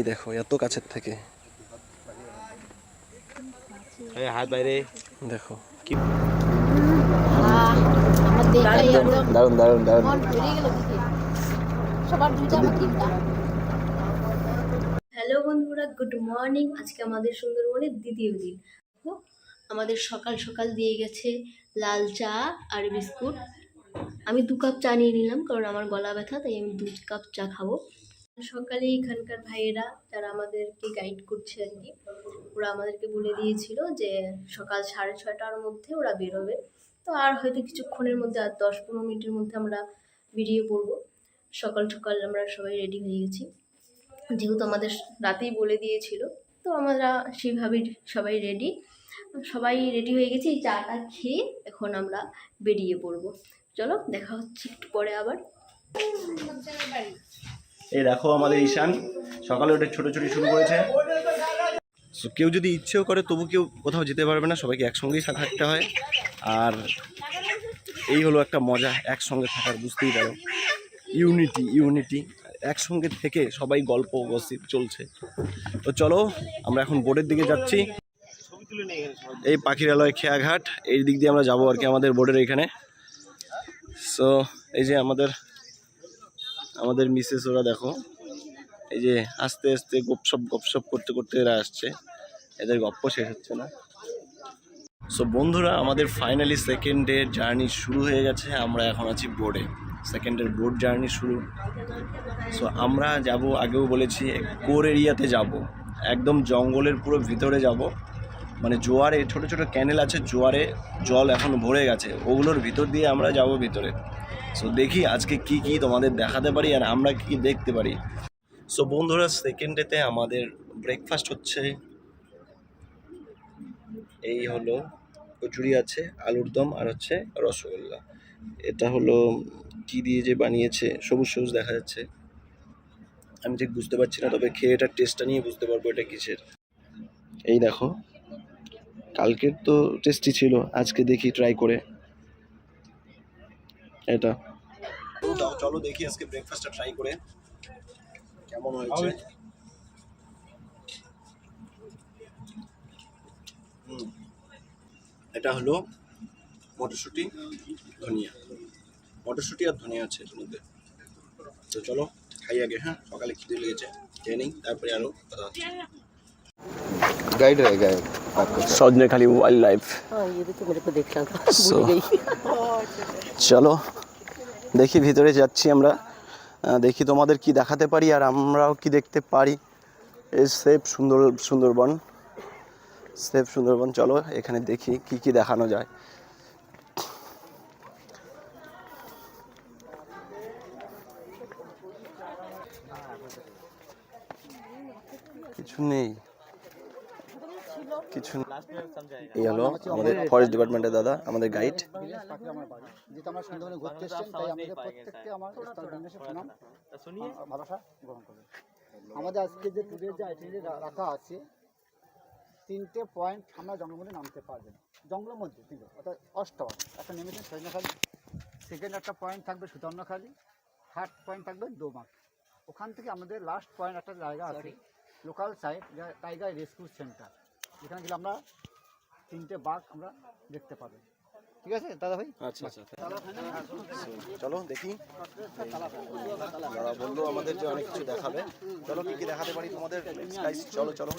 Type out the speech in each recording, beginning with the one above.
এই দেখো এত কাছের থেকে। হাত বাইরে। দেখো। কি? দুইটা আমার তিনটা। হ্যালো বন্ধুরা গুড মর্নিং। আজকে আমাদের সুন্দরবনের দ্বিতীয় দিন। দেখো, আমাদের সকাল সকাল দিয়ে গেছে লাল চা আর বিস্কুট। আমি দু কাপ চা নিয়ে নিলাম কারণ আমার গলা ব্যথা তাই আমি দু কাপ চা খাব। সকালে এখানকার ভাইয়েরা যারা আমাদেরকে গাইড করছে আর কি, ওরা আমাদেরকে বলে দিয়েছিল যে সকাল সাড়ে ছয়টার মধ্যে ওরা বেরোবে। তো আর হয়তো কিছুক্ষণের মধ্যে, আর দশ পনেরো মিনিটের মধ্যে আমরা বেরিয়ে পড়ব। সকাল সকাল আমরা সবাই রেডি হয়ে গেছি। যেহেতু আমাদের রাতেই বলে দিয়েছিল, তো আমরা সেইভাবেই সবাই রেডি সবাই রেডি হয়ে গেছি চাটা খেয়ে এখন আমরা বেরিয়ে পড়ব। চলো, দেখা হচ্ছে একটু পরে আবার। এই দেখো আমাদের ঈশান। সকালে উঠে ছোটাছুটি শুরু করেছে। কেউ যদি ইচ্ছেও করে, তবু কেউ কোথাও যেতে পারবে না, সবাইকে একসঙ্গেই থাকতে হয়। আর এই হলো একটা মজা, একসঙ্গে থাকার, বুঝতেই পারো। Unity unity. একসঙ্গে থেকে সবাই গল্প, গসিপ চলছে। তো চলো, আমরা এখন বোর্ডের দিকে যাচ্ছি। এই পাখিরালয় খেয়াঘাট এই দিক দিয়ে আমরা যাব আর কি আমাদের বোর্ডের এখানে। সো, এই যে আমাদের আমাদের মিসেস ওরা দেখো, এই যে আস্তে আস্তে গপসপ গপসপ করতে করতে এরা আসছে। এদের গপ্প শেষ হচ্ছে না। সো বন্ধুরা, আমাদের ফাইনালি সেকেন্ড ডে জার্নি শুরু হয়ে গেছে। আমরা এখন আছি বোর্ডে সেকেন্ডের বোর্ড জার্নি শুরু। সো আমরা যাব, আগেও বলেছি, কোর এরিয়াতে যাব। একদম জঙ্গলের পুরো ভিতরে যাব। মানে জোয়ারে, ছোট ছোট ক্যানেল আছে, জোয়ারে জল এখন ভরে গেছে। ওগুলোর ভিতর দিয়ে আমরা যাব ভিতরে। সো দেখি আজকে কি কি তোমাদের দেখাতে পারি আর আমরা কি দেখতে পারি। সো বন্ধুরা সেকেন্ড ডেতে আমাদের ব্রেকফাস্ট হচ্ছে। এই হলো কচুরি আছে, আলুর দম আর হচ্ছে রসগোল্লা। এটা হলো কি দিয়ে যে বানিয়েছে, সবুজ সবুজ দেখা যাচ্ছে। আমি ঠিক বুঝতে পারছি না, তবে খেয়ে এটার টেস্টটা নিয়ে বুঝতে পারব এটা কিসের। এই দেখো, কালকের তো টেস্টি ছিল, আজকে দেখি ট্রাই করে। এটা। চলো দেখি আজকে ব্রেকফাস্টটা ট্রাই করে। কেমন হয়েছে? হুম। এটা হলো মটরশুঁটি ধনিয়া। মটরশুঁটি আর ধনিয়া আছে এর মধ্যে। তো চলো খাই আগে হ্যাঁ? সকালে খিদে লেগেছে খেয়ে নিই তারপরে আরও কথা হচ্ছে। गाइड रहेगा एक आपको সজনে খালি ওয়াইল্ড লাইফ हाँ ये भी तो मेरे को देखना था So- भूल गई চলো দেখি ভিতরে যাচ্ছি আমরা আহ, দেখি তোমাদের কি দেখাতে পারি আর আমরাও কি দেখতে পারি এই সেফ সুন্দর সুন্দরবন সেফ সুন্দরবন চলো এখানে দেখি কি কি দেখানো যায় কিছু নেই কিছু নেই। এই হলো আমাদের ফরেস্ট ডিপার্টমেন্টের দাদা আমাদের গাইড যেহেতু আমরা সুন্দরবনে ঘুরতে এসেছেন আমাদের আজকে যে ট্যুরের যে আইটেমটি রাখা আছে তিনটে পয়েন্ট আমরা জঙ্গলের নামতে পারবেন। জঙ্গলের মধ্যে কিন্তু অর্থাৎ অষ্টম। একটা নেমেছেন সৈন্যখালি সেকেন্ড একটা পয়েন্ট থাকবে সুতর্ণখালি থার্ড পয়েন্ট থাকবে দোমাক। ওখান থেকে আমাদের লাস্ট পয়েন্ট একটা জায়গা আছে local site tiger rescue centre যেখানে গেলে আমরা তিনটে বাঘ আমরা দেখতে পাবো। ঠিক আছে দাদা ভাই? আচ্ছা আচ্ছা চলো দেখি। দাদা বলল আমাদের যে অনেক কিছু দেখাবে চলো কি কি দেখাতে পারি তোমাদের? চলো চলো।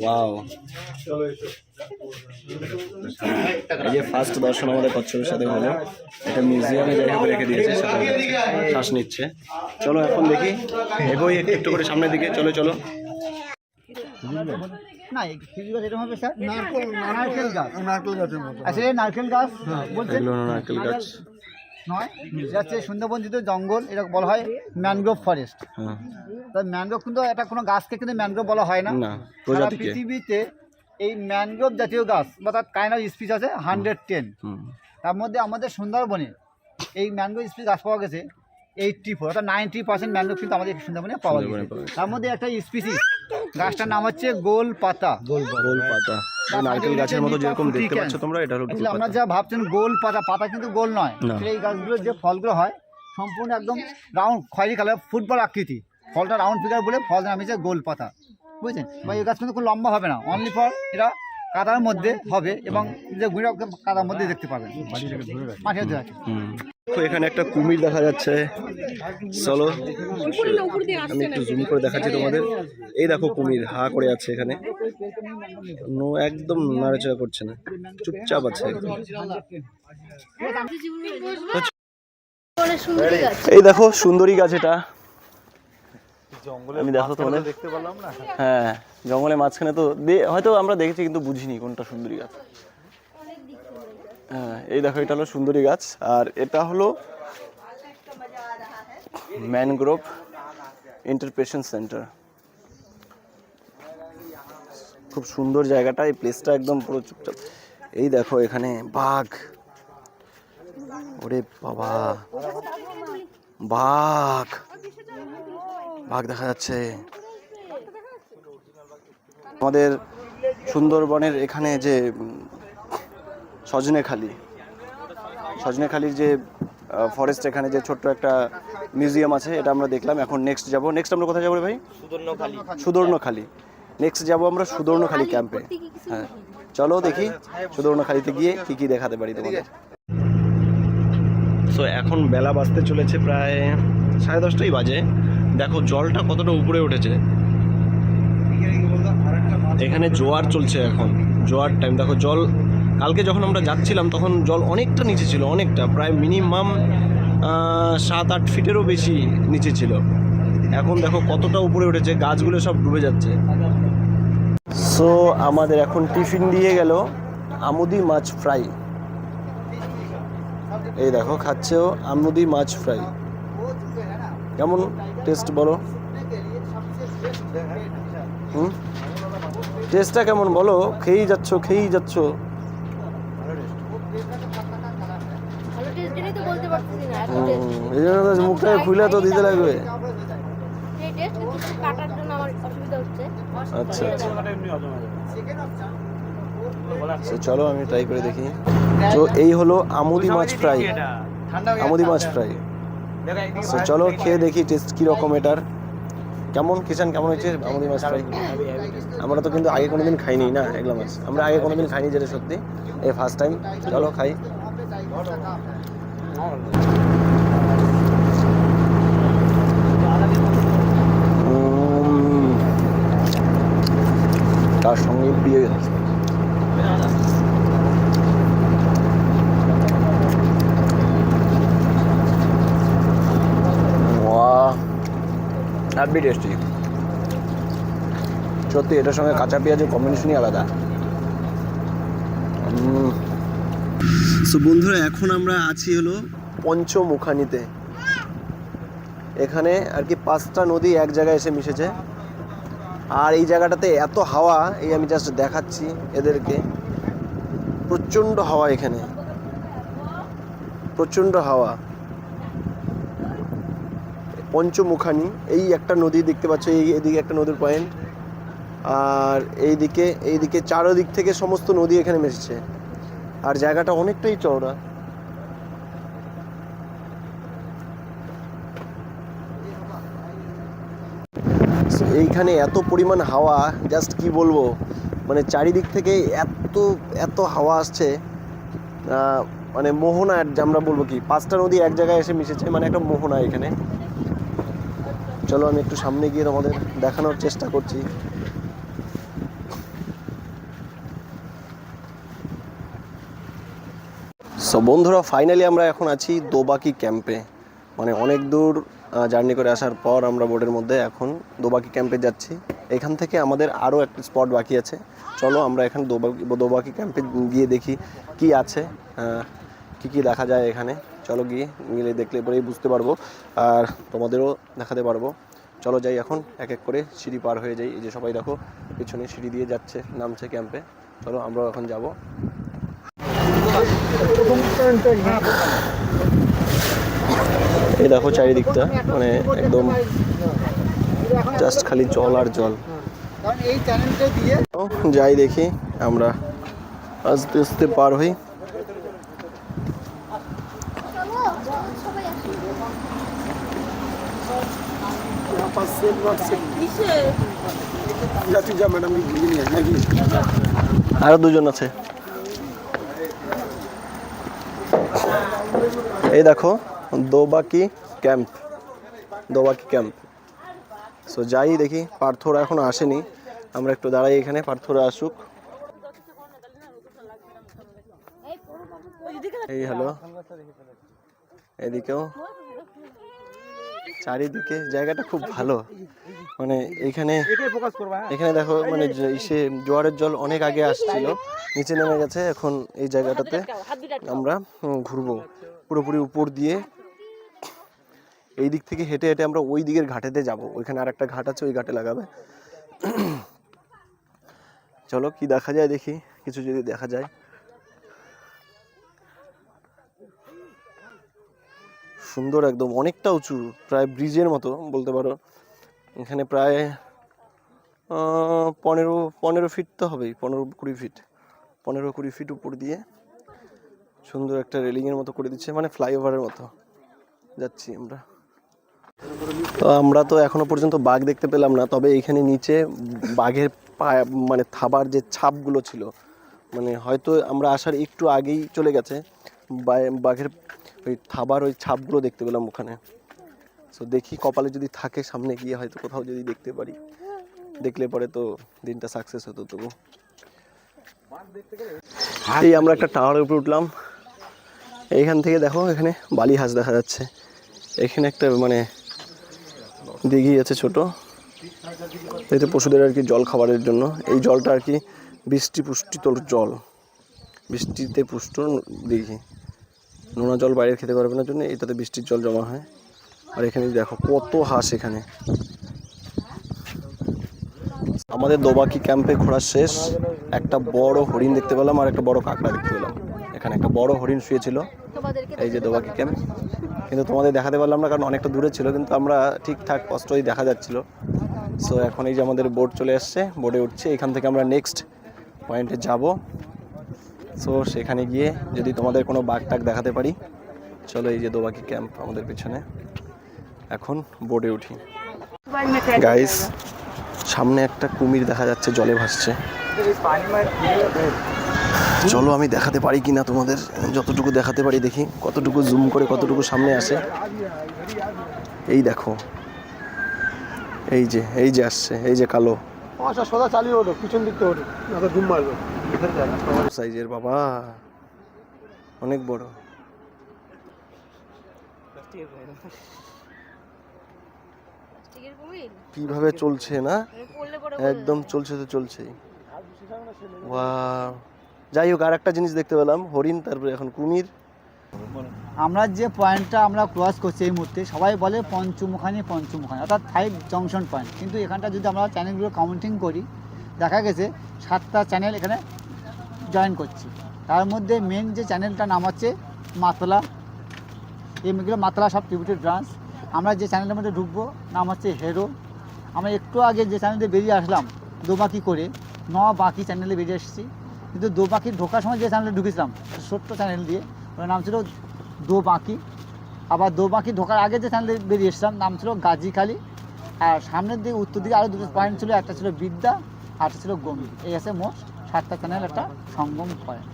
ওয়াও এই যে ফার্স্ট দর্শন আমাদের কচ্ছপের সাথে হলো এটা মিউজিয়ামে যাই হোক রেখে দিয়েছে সাথে শ্বাস নিচ্ছে। চলো এখন দেখি এগোই একটু একটু করে সামনের দিকে চলো চলো। না এই গাছ এরকম হবে স্যার। নারকেল নারকেল গাছ। নারকেল গাছের মতো। আচ্ছা এই নারকেল গাছ বলছেন? নারকেল গাছ। নয় সুন্দরবন যেহেতু জঙ্গল এটা বলা হয় ম্যানগ্রোভ ফরেস্ট। হ্যাঁ। তা ম্যানগ্রোভ কিন্তু এটা কোনো গাছকে কিন্তু ম্যানগ্রোভ বলা হয় না। সারা পৃথিবীতে এই ম্যানগ্রোভ জাতীয় গাছ বা তার কাইন্ড অফ স্পিচ আছে হান্ড্রেড টেন তার মধ্যে আমাদের সুন্দরবনে এই ম্যানগ্রোভ স্পিচ গাছ পাওয়া গেছে এইটটি ফোর অর্থাৎ নাইনটি পার্সেন্ট ম্যানগ্রোভ কিন্তু আমাদের সুন্দরবনে পাওয়া সুন্দরবনে গেছে। পাওয়া গেছে। তার মধ্যে একটা স্পিসিস গাছটার নাম হচ্ছে গোল পাতা। গোল গোল পাতা। এই নারকেল গাছের মতো যেরকম দেখতে পাচ্ছ তোমরা এটা হলো আমরা যা ভাবছেন গোল পাতা পাতা কিন্তু গোল নয়। এই গাছগুলোর যে ফলগুলো হয় সম্পূর্ণ একদম রাউন্ড খয়েরি কালার ফুটবল আকৃতি। ফলটা রাউন্ড ফিগার বলে ফল নামিয়েছে গোল পাতা। বুঝছেন? বা এই গাছ কিন্তু খুব লম্বা হবে না। অনলি ফর এরা কাদার মধ্যে হবে এবং যে ঘুরে কাদার মধ্যে দেখতে পাবেন। মাঠে আছে এখানে একটা কুমির দেখা যাচ্ছে। চলো, আমি একটু জুম করে দেখাচ্ছি তোমাদের। এই দেখো কুমির, হা করে আছে এখানে। নো, একদম নাড়াচাড়া করছে না। চুপচাপ আছে। এই দেখো সুন্দরী গাছ এটা। আমি দেখো তোমাদের। দেখতে পেলাম না হ্যাঁ জঙ্গলের মাঝখানে তো হয়তো আমরা দেখেছি, কিন্তু বুঝিনি কোনটা সুন্দরী গাছ। হ্যাঁ এই দেখো, এটা হলো সুন্দরী গাছ। আর এটা হলো ম্যানগ্রোভ ইন্টারপ্রেশন সেন্টার। খুব সুন্দর জায়গাটা, এই প্লেসটা একদম পুরো চুপচাপ। এই দেখো, এখানে বাঘ। ওরে বাবা। বাঘ। বাঘ দেখা যাচ্ছে। আমাদের সুন্দরবনের এখানে যে সজনেখালি সজনেখালির যে ফরেস্ট এখানে যে ছোট্ট একটা মিউজিয়াম আছে এটা আমরা দেখলাম। এখন নেক্সট যাব। নেক্সট আমরা কোথায় যাব ভাই? সুদর্ণখালি। নেক্সট যাব আমরা সুদর্ণখালি ক্যাম্পে হ্যাঁ। চলো দেখি সুদর্ণখালিতে গিয়ে কি কি দেখাতে পারি তোমাদের। সো এখন বেলা বাজতে চলেছে প্রায় সাড়ে দশটাই বাজে। দেখো জলটা কতটা উপরে উঠেছে। এখানে জোয়ার চলছে এখন। জোয়ার টাইম দেখো জল কালকে যখন আমরা যাচ্ছিলাম, তখন জল অনেকটা নিচে ছিল, অনেকটা, প্রায় মিনিমাম সাত আট ফিটেরও বেশি নিচে ছিল। এখন দেখো কতটা উপরে উঠেছে, গাছগুলো সব ডুবে যাচ্ছে। সো আমাদের এখন টিফিন দিয়ে গেল আমুদি মাছ ফ্রাই। এই দেখো খাচ্ছেও আমুদি মাছ ফ্রাই। কেমন টেস্ট বলো? হুম? টেস্টটা কেমন বলো? খেয়েই যাচ্ছ খেয়েই যাচ্ছ ভালো টেস্ট জেনেই তো বলতে পারতেছি না এত টেস্ট হুম, এই জন্য তো মুখটায় খুলে তো দিতে লাগবে। আচ্ছা আচ্ছা। So, চলো আমি ট্রাই করে দেখি। তো এই হলো আমুদি মাছ ফ্রাই আমুদি মাছ ফ্রাই তো চলো খেয়ে দেখি টেস্ট কীরকম এটার। কেমন কিষান কেমন হয়েছে আমুদি মাছ ফ্রাই আমরা তো কিন্তু আগে কোনোদিন খাইনি না এগুলো মাছ। আমরা আগে কোনোদিন খাইনি যেটা সত্যি এই ফার্স্ট টাইম চলো খাই। তার সঙ্গে বিয়ে হ্যাপি টেস্টি সত্যি এটার সঙ্গে কাঁচা পেঁয়াজের কম্বিনেশনই আলাদা। সো বন্ধুরা এখন আমরা আছি হলো পঞ্চমুখানিতে। এখানে আর কি পাঁচটা নদী এক জায়গায় এসে মিশেছে। আর এই জায়গাটাতে এত হাওয়া, এই আমি জাস্ট দেখাচ্ছি এদেরকে। প্রচণ্ড হাওয়া এখানে। প্রচণ্ড হাওয়া। পঞ্চমুখানি, এই একটা নদী দেখতে পাচ্ছ, এই এদিকে একটা নদীর পয়েন্ট আর এইদিকে এইদিকে চারোদিক থেকে সমস্ত নদী এখানে মিশেছে। আর জায়গাটা অনেকটাই চওড়া। এইখানে এত পরিমাণ হাওয়া জাস্ট কি বলব? মানে চারিদিক থেকে এত এত হাওয়া আসছে মানে মোহনা আমরা বলব কি, পাঁচটা নদী এক জায়গায় এসে মিশেছে মানে একটা মোহনা এখানে। চলো আমি একটু সামনে গিয়ে তোমাদের দেখানোর চেষ্টা করছি। সো বন্ধুরা ফাইনালি আমরা এখন আছি দোবাকি ক্যাম্পে মানে অনেক দূর জার্নি করে আসার পর আমরা বোর্ডের মধ্যে এখন দোবাকি ক্যাম্পে যাচ্ছি। এখান থেকে আমাদের আরও একটা স্পট বাকি আছে। চলো আমরা এখানে দোবাকি দোবাকি ক্যাম্পে গিয়ে দেখি কি আছে কি কি দেখা যায় এখানে। চলো গিয়ে গেলে দেখলে পরেই বুঝতে পারব। আর তোমাদেরও দেখাতে পারব। চলো যাই এখন, এক এক করে সিঁড়ি পার হয়ে যাই। এই যে সবাই দেখো, পিছনে সিঁড়ি দিয়ে যাচ্ছে, নামছে ক্যাম্পে। চলো আমরাও এখন যাব। এই দেখো চারিদিকটা মানে একদম জাস্ট খালি জল আর জল। যাই দেখি আমরা। আস্তে আস্তে পার হই। আরও দুজন আছে। এই দেখো Dobanki camp Dobanki camp. So যাই দেখি, পার্থরা এখনও আসেনি। আমরা একটু দাঁড়াই এখানে, পার্থরা আসুক। এই হ্যালো এদিকেও। চারিদিকে, জায়গাটা খুব ভালো। মানে এখানে এখানে দেখো মানে ইসে জোয়ারের জল অনেক আগে আসছিল, নিচে নেমে গেছে। এখন এই জায়গাটাতে আমরা ঘুরবো। পুরোপুরি উপর দিয়ে এই দিক থেকে হেঁটে হেঁটে আমরা ওই দিকের ঘাটেতে যাব। ওইখানে আর একটা ঘাট আছে, ওই ঘাটে লাগাবে। চলো, কি দেখা যায় দেখি, কিছু যদি দেখা যায়। সুন্দর একদম, অনেকটা উঁচু, প্রায় ব্রিজের মতো বলতে পারো। এখানে প্রায় পনেরো পনেরো ফিট তো হবেই, পনেরো কুড়ি ফিট। পনেরো কুড়ি ফিট উপর দিয়ে সুন্দর একটা রেলিংয়ের মতো করে দিচ্ছে মানে ফ্লাইওভারের মতো। যাচ্ছি আমরা। তো আমরা তো এখনও পর্যন্ত বাঘ দেখতে পেলাম না, তবে এখানে নিচে বাঘের পা- মানে থাবার যে ছাপগুলো ছিল মানে হয়তো আমরা আসার একটু আগেই চলে গেছে বাঘের ওই থাবার ওই ছাপগুলো দেখতে পেলাম ওখানে। তো দেখি কপালে যদি থাকে সামনে গিয়ে হয়তো কোথাও যদি দেখতে পারি। দেখলে পরে তো দিনটা সাকসেস হতো তবু। এই আমরা একটা টাওয়ারের উপরে উঠলাম। এইখান থেকে দেখো এখানে বালি হাঁস দেখা যাচ্ছে। এখানে একটা মানে দিঘি আছে ছোট। এতে পশুদের আর কি জল খাবারের জন্য। এই জলটা আর কি বৃষ্টি পুষ্টিতর জল। বৃষ্টিতে পুষ্ট দিঘি। নোনা জল বাইরে খেতে পারবে না জন্য এটাতে বৃষ্টির জল জমা হয়। আর এখানে দেখো কত হাঁস এখানে। আমাদের দোবাকি ক্যাম্পে ঘোরা শেষ। একটা বড় হরিণ দেখতে পেলাম আর একটা বড় কাঁকড়া দেখতে পেলাম। এখানে একটা বড় হরিণ শুয়েছিল। এই যে দোবাকি ক্যাম্প। কিন্তু তোমাদের দেখাতে পারলাম না, কারণ অনেকটা দূরে ছিল, কিন্তু আমরা ঠিকঠাক স্পষ্টই দেখা যাচ্ছিল। সো এখন এই যে আমাদের বোট চলে আসছে বোটে উঠছে, এখান থেকে আমরা নেক্সট পয়েন্টে যাব। সো সেখানে গিয়ে যদি তোমাদের কোনো বাঘ টাক দেখাতে পারি, চলো এই যে দোবাকি ক্যাম্প আমাদের পিছনে। এখন বোটে উঠি। গাইস সামনে একটা কুমির দেখা যাচ্ছে, জলে ভাসছে। চলো আমি দেখাতে পারি কি না তোমাদের যতটুকু দেখাতে পারি দেখি কতটুকু জুম করে কতটুকু সামনে আসে। এই দেখো এই যে এই যে আসছে এই যে কালো। আচ্ছা সোজা চালিয়ে ওঠো পিছন দিক থেকে ওঠো না তো ডুম মারবে সাইজের বাবা অনেক বড়। কীভাবে চলছে না? একদম চলছে তো চলছেই। ওয়াও যাই হোক, আর একটা জিনিস দেখতে পেলাম, হরিণ, তারপরে এখন কুমির। আমরা যে পয়েন্টটা আমরা ক্রস করছি এই মুহূর্তে, সবাই বলে পঞ্চমুখানি পঞ্চমুখানি, অর্থাৎ ফাইভ জংশন পয়েন্ট কিন্তু এখানটা যদি আমরা চ্যানেলগুলো কাউন্টিং করি, দেখা গেছে সাতটা চ্যানেল এখানে জয়েন করছি। তার মধ্যে মেন যে চ্যানেলটার নাম হচ্ছে মাতলা। এগুলো মাতলা সব ট্রিবিউটেড ব্রাঞ্চ আমরা যে চ্যানেলের মধ্যে ঢুকবো, নাম হচ্ছে হেরো আমরা একটু আগে যে চ্যানেলে বেরিয়ে আসলাম, দোবাকি করে, ন বাকি চ্যানেলে বেরিয়ে এসেছি। কিন্তু দো পাখি ঢোকার সময় যে চ্যানেলে ঢুকেছিলাম, ছোট্ট চ্যানেল দিয়ে, ওর নাম ছিল দো বাঁকি আবার দো বাঁকি ঢোকার আগে যে চ্যানেলে বেরিয়ে এসেছিলাম, নাম ছিল গাজীখালি। আর সামনের দিকে, উত্তর দিকে আরও দুটো পয়েন্ট ছিল, একটা ছিল বিদ্যা, আর ছিল গমি। এই আছে মোট সাতটা চ্যানেল একটা সঙ্গম পয়েন্ট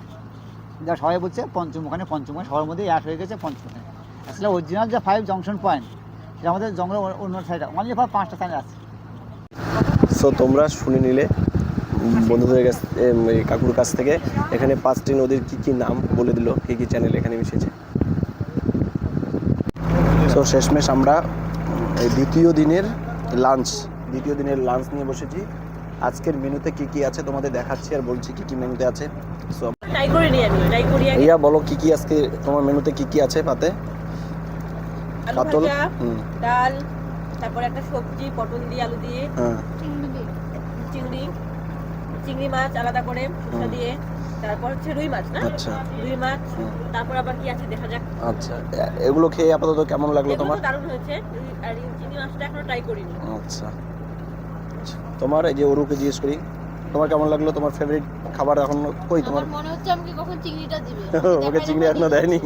যা সবাই বলছে পঞ্চমুখানে পঞ্চমুখানে সবার মধ্যে অ্যাড হয়ে গেছে পঞ্চমুখানে আসলে অরিজিনাল যে ফাইভ জংশন পয়েন্ট সেটা আমাদের জঙ্গলের অন্য- সাইডে অনলি ফাইভ পাঁচটা চ্যানেল আছে। সো তোমরা শুনে নিলে বন্ধুদের কাছ কাকুর কাছ থেকে এখানে পাঁচটি নদীর কি কি নাম বলে দিল কি কি চ্যানেল এখানে মিশেছে? সো শেষমেশ আমরা এই দ্বিতীয় দিনের লাঞ্চ দ্বিতীয় দিনের লাঞ্চ নিয়ে বসেছি। আজকের মেনুতে কি কি আছে তোমাদের দেখাচ্ছি আর বলছি কি কি মেনুতে আছে। সো ট্রাই করে নিই আমি ট্রাই করি আগে ইয়া বলো কি কি আজকে তোমার মেনুতে কি কি আছে পাতে? পাতল ডাল তারপর একটা সবজি পটল দিয়ে আলু দিয়ে হ্যাঁ। চিংড়ি। চিংড়ি মাছ আলাদা করে শুকনো দিয়ে তারপর হচ্ছে রুই মাছ না? আচ্ছা। রুই মাছ তারপর আবার কি আছে দেখা যাক। আচ্ছা এগুলো খেয়ে আপাতত কেমন লাগল তোমার? দারুণ হয়েছে আর চিংড়ি মাছটা এখনও ট্রাই করিনি। আচ্ছা। আচ্ছা। তোমার এই যে অরুকে জিজ্ঞেস করি তোমার কেমন লাগল? তোমার ফেভারিট খাবার এখন কই তোমার? মনে হচ্ছে আমাকে কখন চিংড়িটা দিবে। ওকে চিংড়ি এখনও দেয়নি।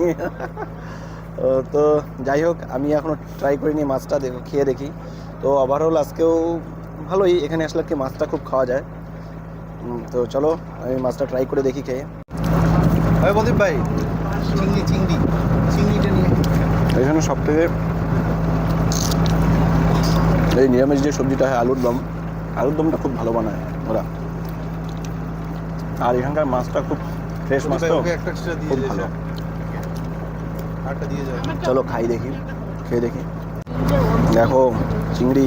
ও, তো যাই হোক আমি এখনও ট্রাই করিনি মাছটা দেখো খেয়ে দেখি। তো ওভারঅল আজকেও ভালোই এখানে আসলে কি মাছটা খুব খাওয়া যায়। তো চলো আমি মাছটা ট্রাই করে দেখি খেয়ে। ভাই প্রদীপ ভাই চিংড়ি চিংড়ি চিংড়িটা নিয়ে। এখানে সব থেকে এই নিরামিষ যে সবজিটা হয় আলুর দম আলুর দমটা খুব ভালো বানায় ওরা। আর এখানকার মাছটা খুব ফ্রেশ মাছ তো খুব। ভালো। চলো খাই দেখি খেয়ে দেখি। দেখো চিংড়ি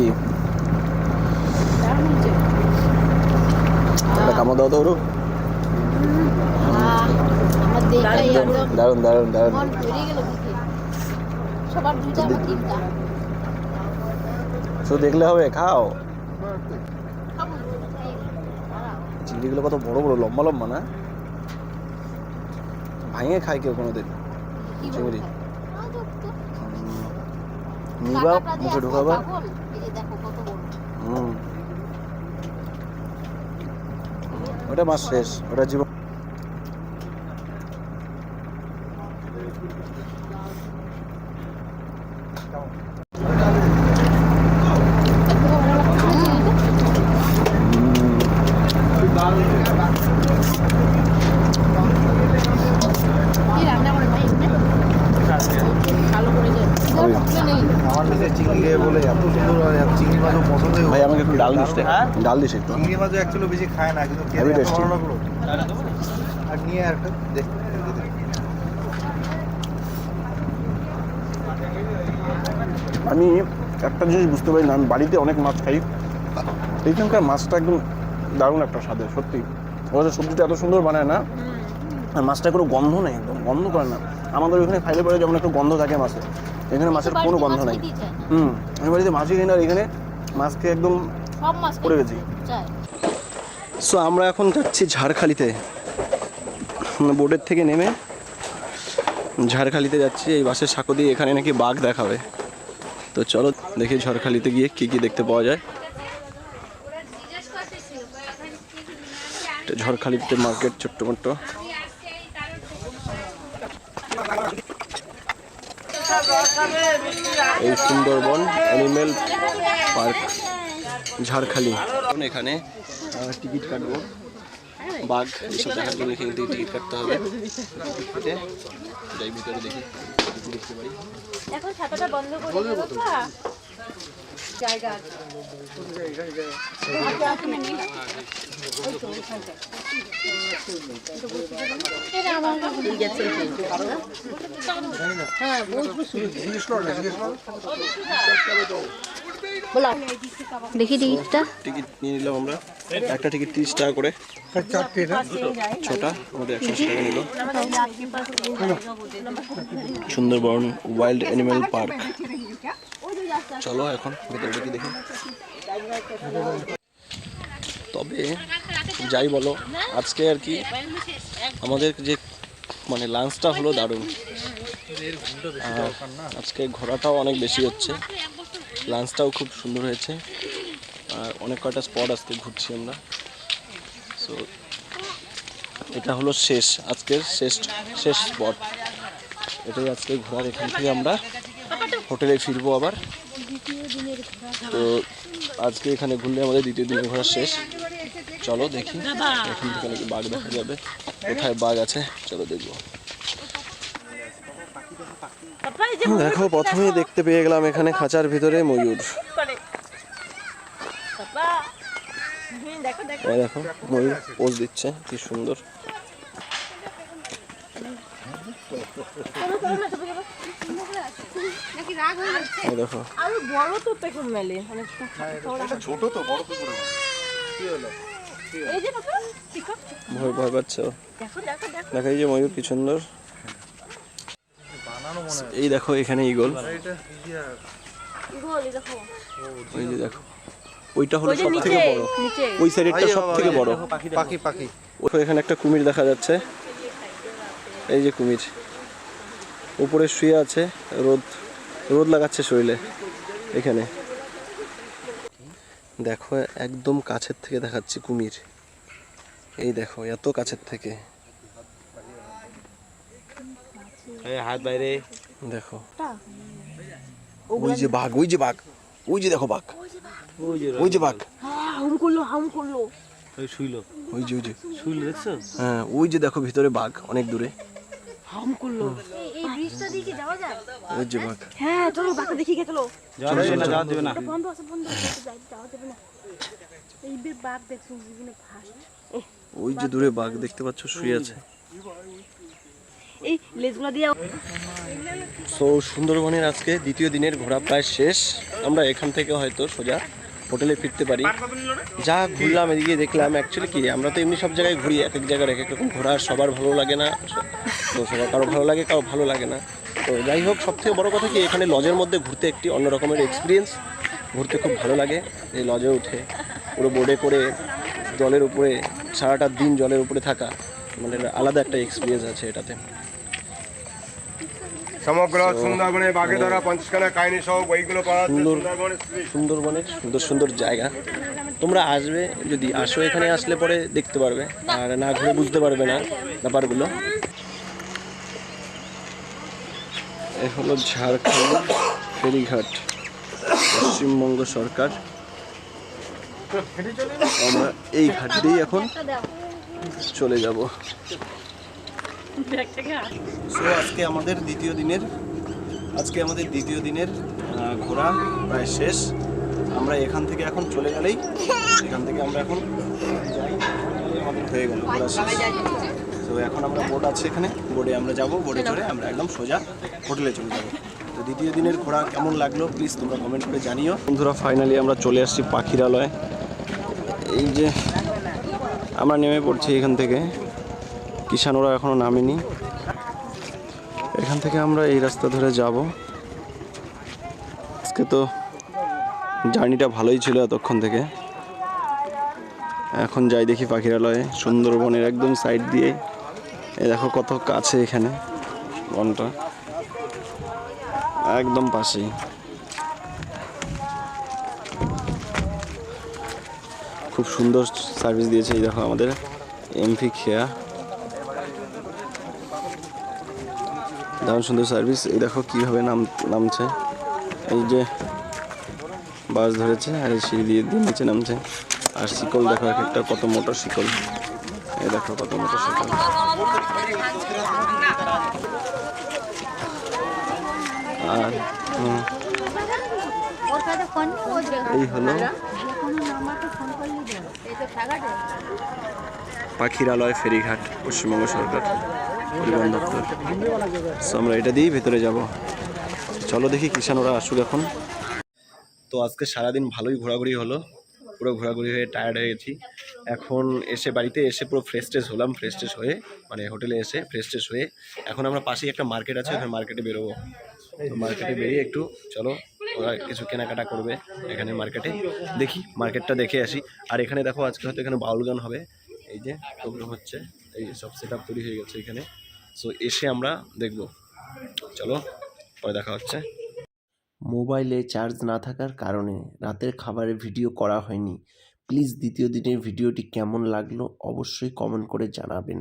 একটা কামড় দাও তো ওরু আমার দেখাই একদম দারুণ দারুণ দারুণ সবার দুইটা আমার শুধু দেখলে হবে, খাও। চিংড়িগুলো কত বড় বড়, লম্বা লম্বা না? ভাঙে খায় কেউ কোনোদিন। চিংড়ি। নিবা, মুখে ঢোকাবা পাগল, এই যে দেখো কত বড় হুম ওটা মাস শেষ ওটা জীবন কি রান্না করে ভাই এখানে? ভালো করে যে ওই। নেই আমার কাছে চিংড়ি বলে এত সুন্দর হয় আর চিংড়ি মাছও পছন্দ ভাই আমাকে একটু ডাল দিস একটু। চিংড়ি মাছও অ্যাকচুয়ালি বেশি খায় না কিন্তু খেতে Heavy ভালো লাগল। আর নিয়ে আর একটা দেখ আমি একটা জিনিস বুঝতে পারি না আমি বাড়িতে অনেক মাছ খাই। এইখানকার মাছটা একদম দারুণ একটা স্বাদের সত্যি। ওরা সবজিটা এত সুন্দর বানায় না আর মাছটা কোনো গন্ধ নেই একদম গন্ধ করে না। আমাদের ওখানে খাইলে পরে যেমন একটা গন্ধ থাকে মাছে এখানে মাছের কোনো গন্ধ নাই। হুম আমি বাড়িতে মাছই খাই না আর এখানে মাছকে একদম সব মাছ পড়ে গেছি। সো আমরা এখন যাচ্ছি ঝাড়খালিতে। বোর্ডের থেকে নেমে ঝাড়খালিতে যাচ্ছি এই বাসের সাঁকো দিয়ে এখানে নাকি বাঘ দেখাবে। তো চলো দেখি ঝড়খালিতে গিয়ে কি কি দেখতে পাওয়া যায়। ঝড়খালিতে মার্কেট ছোট্ট মোট্ট এই সুন্দরবন অ্যানিমেল ঝাড়খালি। এখন এখানে আহ, টিকিট কাটবো। বাঘ এসব দেখার জন্য এখান থেকে টিকিট কাটতে হবে। কেটে যাই ভিতরে দেখি। কি দেখতে পারি। এখন ছাতাটা বন্ধ করে দেবো তো। জায়গা আছে। টিকিট নিয়ে নিলাম আমরা। একটা টিকিট তিরিশ টাকা করে। আমাদের সুন্দরবন ওয়াইল্ড অ্যানিম্যাল পার্ক। চলো এখন দেখি। তবে যাই বলো, আজকে আর কি আমাদের যে মানে লাঞ্চটা হলো দারুণ। আজকে ঘোরাটাও অনেক বেশি হচ্ছে। লাঞ্চটাও খুব সুন্দর হয়েছে। আর অনেক কয়টা স্পট আজকে ঘুরছি আমরা। সো এটা হলো শেষ, আজকের শেষ শেষ স্পট এটাই আজকে ঘোরার এখান থেকে আমরা হোটেলে ফিরবো আবার। তো আজকে এখানে ঘুরলে আমাদের দ্বিতীয় দিনের ঘোরা শেষ। চলো দেখি, এখান থেকে নাকি বাঘ দেখা যাবে। কোথায় বাঘ আছে? চলো দেখব। দেখো প্রথমেই দেখতে পেয়ে গেলাম এখানে খাঁচার ভিতরে ময়ূর। দেখো দেখো দেখো। ময়ূর পোজ দিচ্ছে কি সুন্দর। এই দেখো। আরও বড় তো পেখম মেলে অনেকটা ছোট। তো বড় তো করে এই যে পাপা পিকক ভয় ভয় পাচ্ছ দেখো দেখো দেখো। দেখো এই যে ময়ূর কি সুন্দর। এই দেখো এখানে ইগল ওই যে দেখো। ওইটা হলো সব থেকে বড়। ওই সাইডটা সব থেকে বড়। পাখি পাখি এখানে একটা কুমির দেখা যাচ্ছে। এই যে কুমির। উপরে শুয়ে আছে রোদ রোদ লাগাচ্ছে শরীরে এখানে। দেখো একদম কাছের থেকে দেখাচ্ছি কুমির। এই দেখো এত কাছের থেকে। হাত বাইরে। দেখো। ওই যে বাঘ ওই যে বাঘ ওই যে দেখো বাঘ। ওই যে বাঘ। হাম করল হাম করল। ওই শুইলো। ওই যে ওই যে। শুইলো দেখছ? হ্যাঁ ওই যে দেখো ভিতরে বাঘ অনেক দূরে। হাম করল। এই ব্রিজটা দিয়ে যাওয়া যায়? ওই যে বাঘ। হ্যাঁ চলো বাচ্চা দেখি গে চলো চলো চলো যাওয়া দেবে না। বন্ধ আছে বন্ধ আছে যাওয়া যাবে না। এই বাঘ দেখছ ওই যে দূরে বাঘ দেখতে পাচ্ছ শুয়ে আছে। সো সুন্দরবনের আজকে দ্বিতীয় দিনের ঘোরা প্রায় শেষ। আমরা এখান থেকে হয়তো সোজা হোটেলে ফিরতে পারি। যা ঘুরলাম, এদিকে দেখলাম অ্যাকচুয়ালি কি, আমরা তো এমনি সব জায়গায় ঘুরি, এক এক জায়গার এক এক রকম ঘোরা, সবার ভালো লাগে না। তো সবার কারও ভালো লাগে, কারও ভালো লাগে না। তো যাই হোক সব থেকে বড়ো কথা কি, এখানে লজের মধ্যে ঘুরতে একটি অন্য রকমের এক্সপিরিয়েন্স ঘুরতে খুব ভালো লাগে, এই লজে উঠে, পুরো বোর্ডে করে, জলের উপরে, সারাটা দিন জলের উপরে থাকা মানে আলাদা একটা এক্সপিরিয়েন্স আছে এটাতে। সমগ্র সুন্দরবনে বাঘে ধরা পঞ্চখানা কাহিনী সহ বইগুলো পড়া সুন্দর সুন্দরবনের সুন্দরবনের সুন্দর সুন্দর জায়গা। তোমরা আসবে যদি আসো এখানে আসলে পরে দেখতে পারবে আর না ঘুরে বুঝতে পারবে না ব্যাপারগুলো। এ হলো ঝাড়খণ্ড ফেরিঘাট পশ্চিমবঙ্গ সরকার। আমরা এই ঘাট দিয়েই এখন চলে যাব। সো আজকে আমাদের দ্বিতীয় দিনের আজকে আমাদের দ্বিতীয় দিনের ঘোরা প্রায় শেষ। আমরা এখান থেকে এখন চলে গেলেই এখান থেকে আমরা এখন যাই আমাদের হয়ে গেল ঘোরা শেষ। তো এখন আমরা বোট আছে এখানে বোর্ডে আমরা যাব বোর্ডে চড়ে আমরা একদম সোজা হোটেলে চলে যাব। তো দ্বিতীয় দিনের ঘোরা কেমন লাগল প্লিজ তোমরা কমেন্ট করে জানিও। বন্ধুরা ফাইনালি আমরা চলে আসছি পাখিরালয় এই যে আমরা নেমে পড়ছি এখান থেকে। কিষানোরা এখনও নামেনি। এখান থেকে আমরা এই রাস্তা ধরে যাব। আজকে তো জার্নিটা ভালোই ছিল এতক্ষণ থেকে। এখন যাই দেখি পাখিরালয়ে, সুন্দরবনের একদম সাইড দিয়ে। এ দেখো কত কাছে এখানে বনটা। একদম পাশেই। খুব সুন্দর সার্ভিস দিয়েছে এই দেখো আমাদের এমফি খেয়া দারুণ সুন্দর সার্ভিস এই দেখো কীভাবে নাম, নামছে। এই যে বাস ধরেছে, আর সিঁড়ি দিয়ে দিয়ে নিচে নামছে। আর শিকল দেখো এক একটা, কত মোটর শিকল। এই দেখো কত মোটর শিকল। আর এই হলো পাখিরালয় ফেরিঘাট, পশ্চিমবঙ্গ সরকার। পরিবহন দপ্তর। So, আমরা এটা দিয়েই ভেতরে যাব। চলো দেখি কিষান ওরা আসুক এখন। তো আজকে সারাদিন ভালোই ঘোরাঘুরি হলো। পুরো ঘোরাঘুরি হয়ে টায়ার্ড হয়ে গেছি। এখন এসে বাড়িতে এসে পুরো ফ্রেশ ট্রেশ হলাম ফ্রেশ ট্রেশ হয়ে মানে হোটেলে এসে ফ্রেশ ট্রেশ হয়ে। এখন আমরা পাশেই একটা মার্কেট আছে ওখানে মার্কেটে বেরোবো। তো মার্কেটে বেরিয়ে একটু চলো ওরা কিছু কেনাকাটা করবে এখানে মার্কেটে দেখি মার্কেটটা দেখে আসি। আর এখানে দেখো আজকে হয়তো এখানে বাউল গান হবে। এই যে প্রোগ্রাম হচ্ছে। এই সব সেট আপ তৈরি হয়ে গেছে এখানে। সো এসে আমরা দেখব। চলো, পরে দেখা হচ্ছে। মোবাইলে চার্জ না থাকার কারণে রাতের খাবারের ভিডিও করা হয়নি। প্লিজ দ্বিতীয় দিনের ভিডিওটি কেমন লাগল অবশ্যই কমেন্ট করে জানাবেন।